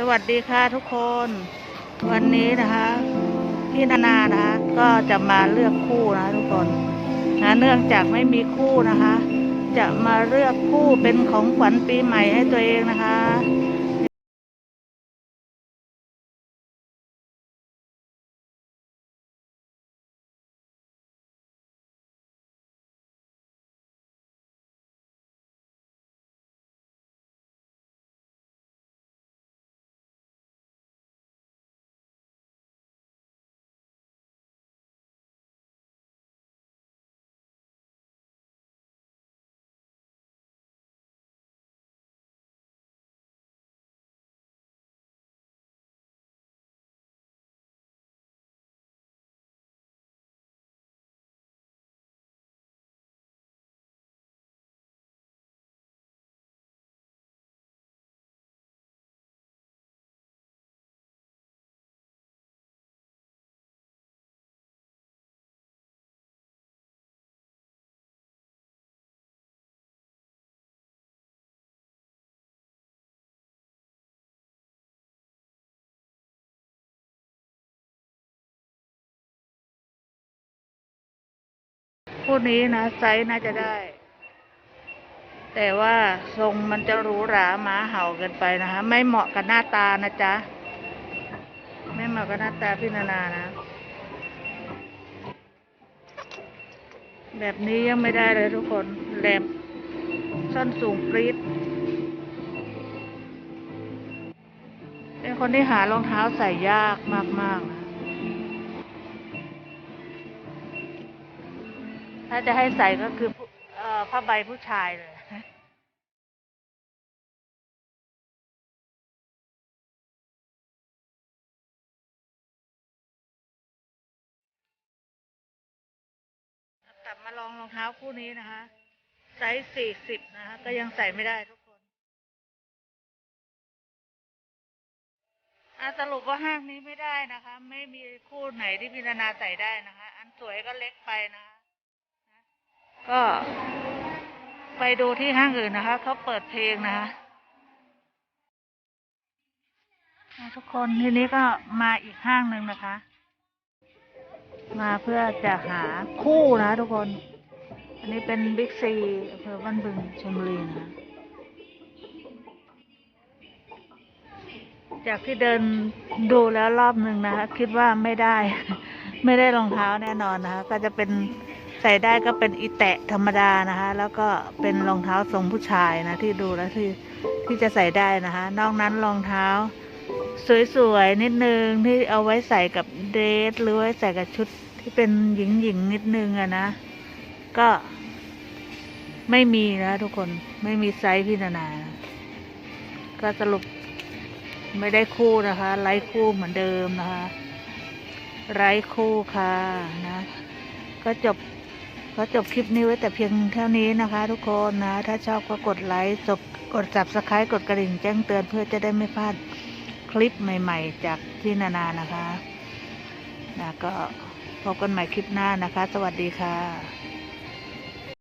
สวัสดีค่ะทุกคน วันนี้นะคะพี่นานานะคะก็จะมาเลือกคู่นะะทุกคนนะเนื่องจากไม่มีคู่นะคะ จะมาเลือกคู่เป็นของขวัญปีใหม่ให้ตัวเองนะคะ คู่นี้นะไซส์น่าจะได้ แต่ว่าทรงมันจะหรูหราหมาเห่าเกินไปนะคะ ไม่เหมาะกับหน้าตานะจ๊ะ ไม่เหมาะกับหน้าตาพี่นานานะ แบบนี้ยังไม่ได้เลยทุกคนแหลมส้นสูงปรี๊ดเป็นคนที่หารองเท้าใส่ยากมากๆนะ ถ้าจะให้ใส่ก็คือผ้าใบผู้ชายเลยกลับมาลองรองเท้าคู่นี้นะคะไซส์สี่สิบนะคะ ก็ยังใส่ไม่ได้ทุกคนอาสรุปว่าห้างนี้ไม่ได้นะคะ ไม่มีคู่ไหนที่พิจารณาใส่ได้นะคะ อันสวยก็เล็กไปนะคะ ก็ไปดูที่ห้างอื่นนะคะเขาเปิดเพลงนะคะทุกคนทีนี้ก็มาอีกห้างหนึ่งนะคะ มาเพื่อจะหาคู่นะทุกคน อันนี้เป็นบิ๊กซีอำเภอบ้านบึงชลบุรีนะคะจากที่เดินดูแล้วรอบหนึ่งนะคะ คิดว่าไม่ได้ ไม่ได้รองเท้าแน่นอนนะคะ ก็จะเป็น ใส่ได้ก็เป็นอีแตะธรรมดานะคะ แล้วก็เป็นรองเท้าทรงผู้ชายนะที่ดูแล้วที่ที่จะใส่ได้นะคะ นอกนั้นรองเท้า สวยๆนิดนึงที่เอาไว้ใส่กับเดรสหรือไว้ใส่กับชุดที่เป็นหญิงๆนิดนึงอะนะ ก็ไม่มีนะทุกคนไม่มีไซส์พี่นานาก็สรุปไม่ได้คู่นะคะไร้คู่เหมือนเดิมนะคะ ไร้คู่ค่ะนะ ก็จบ ก็จบคลิปนี้ไว้แต่เพียงเท่านี้นะคะ ทุกคนนะ ถ้าชอบก็กดไลค์จบกดจับสไครต์กดกระดิ่งแจ้งเตือนเพื่อจะได้ไม่พลาดคลิปใหม่ ๆ จากพี่นานานะคะนะก็พบกันใหม่คลิปหน้านะคะ สวัสดีค่ะ